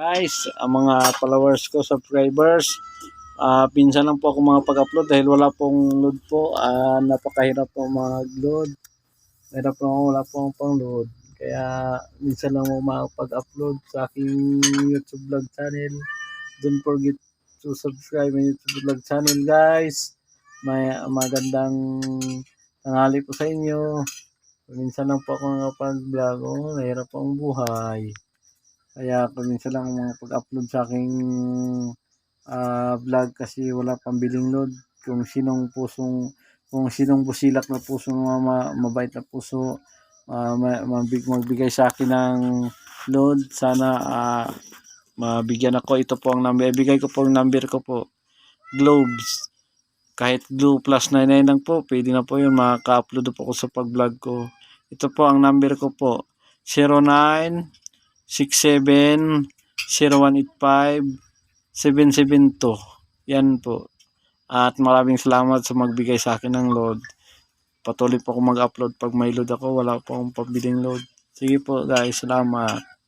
Guys, ang mga followers ko, subscribers, ah pinsan lang po ako mga pag-upload dahil wala pong load po. Ah napakahirap po mag-load. Mahirap po ako, wala pong pang-load. Kaya minsan lang ako makapag-upload sa aking YouTube vlog channel. Don't forget to subscribe my YouTube vlog channel guys. May magandang tanghali po sa inyo. Minsan lang po ako nakapag-vlog. Oh, mahirap po ang buhay. Kaya kung minsan lang mga pag-upload sa aking ah, vlog kasi wala pang biling load. Kung sinong pusong kung sinong busilak na puso mga mabait na puso mabig, magbigay sa akin ng load sana ah, mabigyan ako. Ito po ang number ibigay ko po ang number ko po. Globes. Kahit glue plus 99 lang po pwede na po yun. Makaka-upload po ako sa pag-vlog ko. Ito po ang number ko po. 09 67 0185 772 yan po. At maraming salamat sa magbigay sa akin ng load. Patuloy po ako mag-upload. Pag may load ako wala po akong pabiling load. Sige po guys. Salamat